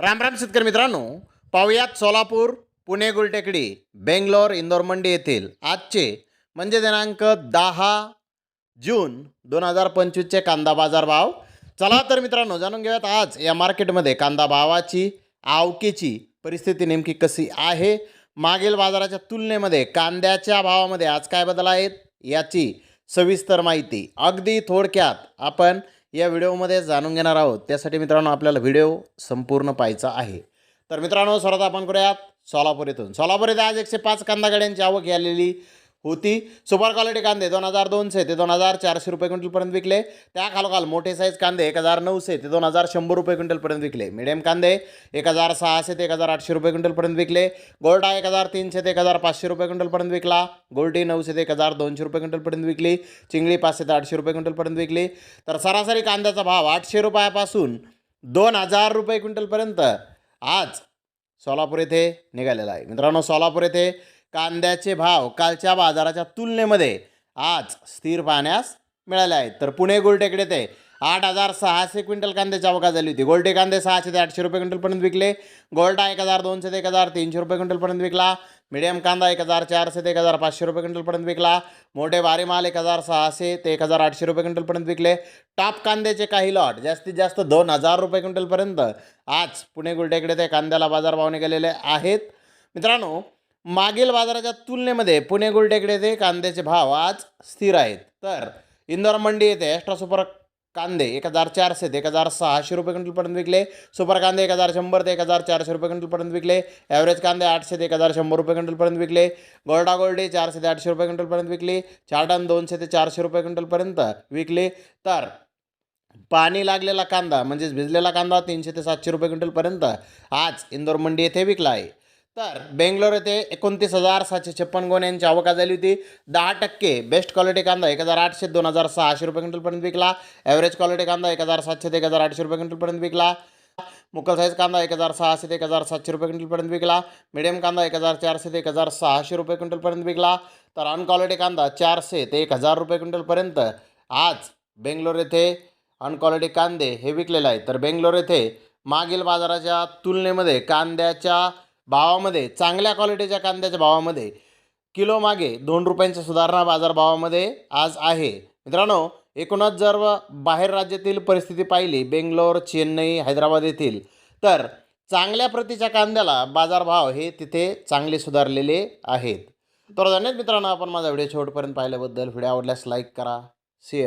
राम राम शेतकरी मित्रांनो पाहुयात सोलापूर पुणे गुलटेकडी बेंगलोर इंदोर मंडी येथील आजचे म्हणजे दिनांक दहा जून दोन हजार पंचवीसचे कांदा बाजार भाव. चला तर मित्रांनो जाणून घेऊयात आज या मार्केटमध्ये कांदा भावाची आवकेची परिस्थिती नेमकी कशी आहे? मागील बाजाराच्या तुलनेमध्ये कांद्याच्या भावामध्ये आज काय बदल आहेत? याची सविस्तर माहिती अगदी थोडक्यात आपण या व्हिडिओमध्ये जाणून घेणार आहोत. त्यासाठी मित्रांनो आपल्याला व्हिडिओ संपूर्ण पाहायचा आहे. तर मित्रांनो सर्वात आपण करूयात सोलापूर येथून सोलापूर येथे आज एकशे पाच कांदा गाड्यांची आवक आलेली होती. सुपर क्वालिटी कांदे दोन हजार दोनशे ते दोन हजार चारशे रुपये क्विंटलपर्यंत विकले. त्या खालोखाल मोठे साईज कांदे एक हजार नऊशे ते दोन हजार शंभर रुपये क्विंटलपर्यंत विकले. मिडियम कांदे एक हजार सहाशे ते एक हजार आठशे रुपये क्विंटलपर्यंत विकले. गोल्डा एक हजार तीनशे ते एक हजार पाचशे रुपये क्विंटलपर्यंत विकला. गोल्डी नऊशे ते एक हजार दोनशे रुपये क्विंटलपर्यंत विकली. चिंगळी पाचशे ते आठशे रुपये क्विंटलपर्यंत विकली. तर सरासरी कांद्याचा भाव आठशे रुपयापासून दोन हजार रुपये क्विंटलपर्यंत आज सोलापूर येथे निघालेला आहे. मित्रांनो सोलापूर येथे कांद्याचे भाव कालच्या बाजाराच्या तुलनेमध्ये आज स्थिर पाहण्यास मिळाले आहेत. तर पुणे गोलटेकडे ते आठ हजार सहाशे क्विंटल कांद्याची आवका झाली होती. गोल्टे कांदे सहाशे ते आठशे रुपये क्विंटलपर्यंत विकले. गोल्डा एक हजार दोनशे ते एक हजार तीनशे रुपये क्विंटलपर्यंत विकला. मिडियम कांदा एक हजार चारशे ते एक हजार पाचशे रुपये क्विंटलपर्यंत विकला. मोठे भारी माल एक हजार सहाशे ते एक हजार आठशे रुपये क्विंटलपर्यंत विकले. टॉप कांद्याचे काही लॉट जास्तीत जास्त दोन हजार रुपये क्विंटलपर्यंत आज पुणे गुलटेकडे ते कांद्याला बाजारभावने गेलेले आहेत. मित्रांनो मागील बाजाराच्या तुलनेमध्ये पुणे गुलटेकडे ते कांद्याचे भाव आज स्थिर आहेत. तर इंदोर मंडी येथे एक्स्ट्रा सुपर कांदे एक हजार चारशे ते एक हजार सहाशे रुपये क्विंटलपर्यंत विकले. सुपर कांदे एक हजार शंभर ते एक हजार चारशे रुपये क्विंटलपर्यंत विकले. ॲव्हरेज कांदे आठशे ते एक हजार शंभर रुपये क्विंटलपर्यंत विकले. गोल्डा गोल्डी चारशे ते आठशे रुपये क्विंटलपर्यंत विकले. चार्टन दोनशे ते चारशे रुपये क्विंटलपर्यंत विकले. तर पाणी लागलेला कांदा म्हणजेच भिजलेला कांदा तीनशे ते सातशे रुपये क्विंटलपर्यंत आज इंदोर मंडी येथे विकला आहे. तर बेंगलोर येथे एकोणतीस हजार सातशे छप्पन गोण्यांची आवका झाली होती. दहा टक्के बेस्ट क्वालिटी कांदा एक हजार आठशे दोन हजार सहाशे रुपये क्विंटलपर्यंत विकला. ॲव्हरेज क्वालिटी कांदा एक हजार सातशे ते एक हजार आठशे रुपये क्विंटलपर्यंत विकला. मुकल साईज कांदा एक हजार सहाशे ते एक हजार सातशे रुपये क्विंटलपर्यंत विकला. मिडियम कांदा एक हजार चारशे ते एक हजार सहाशे रुपये क्विंटलपर्यंत विकला. तर अनक्वालिटी कांदा चारशे ते एक हजार रुपये क्विंटलपर्यंत आज बेंगलोर येथे अनक्वालिटी कांदे हे विकलेले आहेत. तर बेंगलोर येथे मागील बाजाराच्या तुलनेमध्ये कांद्याच्या भावामध्ये चांगल्या क्वालिटीच्या कांद्याच्या भावामध्ये किलोमागे दोन रुपयांच्या सुधारणा बाजारभावामध्ये आज आहे. मित्रांनो एकूणच जर बाहेर राज्यातील परिस्थिती पाहिली बेंगलोर चेन्नई हैदराबाद येथील तर चांगल्या प्रतीच्या कांद्याला बाजारभाव हे तिथे चांगले सुधारलेले आहेत. तर धन्यवाद मित्रांनो आपण माझा व्हिडिओ शेवटपर्यंत पाहिल्याबद्दल. व्हिडिओ आवडल्यास लाईक करा शेअर